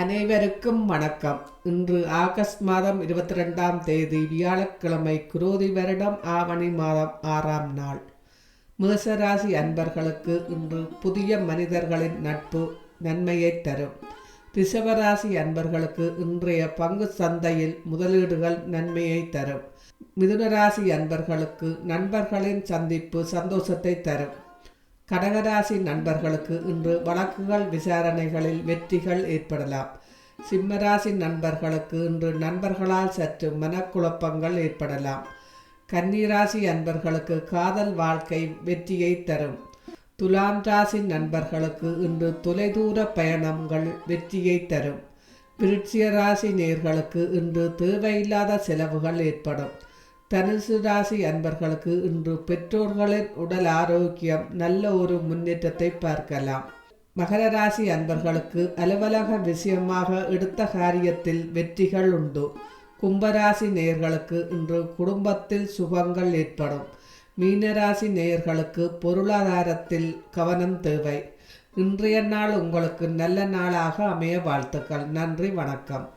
அனைவருக்கும் வணக்கம். இன்று ஆகஸ்ட் மாதம் இருபத்தி ரெண்டாம் தேதி வியாழக்கிழமை குரோதி வருடம் ஆவணி மாதம் ஆறாம் நாள். மேசராசி அன்பர்களுக்கு இன்று புதிய மனிதர்களின் நட்பு நன்மையை தரும். ரிஷபராசி அன்பர்களுக்கு இன்றைய பங்கு சந்தையில் முதலீடுகள் நன்மையை தரும். மிதுனராசி அன்பர்களுக்கு நண்பர்களின் சந்திப்பு சந்தோஷத்தை தரும். கடகராசி நண்பர்களுக்கு இன்று வழக்குகள் விசாரணைகளில் வெற்றிகள் ஏற்படலாம். சிம்மராசி நண்பர்களுக்கு இன்று நண்பர்களால் சற்று மனக்குழப்பங்கள் ஏற்படலாம். கன்னிராசி அன்பர்களுக்கு காதல் வாழ்க்கை வெற்றியை தரும். துலாம் ராசி நண்பர்களுக்கு இன்று தொலைதூர பயணங்கள் வெற்றியை தரும். விருட்சிய ராசி நேர்களுக்கு இன்று தேவையில்லாத செலவுகள் ஏற்படும். தனுசு ராசி அன்பர்களுக்கு இன்று பெற்றோர்களின் உடல் ஆரோக்கியம் நல்ல ஒரு முன்னேற்றத்தை பார்க்கலாம். மகர ராசி அன்பர்களுக்கு அலுவலக விஷயமாக எடுத்த காரியத்தில் வெற்றிகள் உண்டு. கும்பராசி நேயர்களுக்கு இன்று குடும்பத்தில் சுகங்கள் ஏற்படும். மீனராசி நேயர்களுக்கு பொருளாதாரத்தில் கவனம் தேவை. இன்றைய நாள் உங்களுக்கு நல்ல நாளாக அமைய வாழ்த்துக்கள். நன்றி வணக்கம்.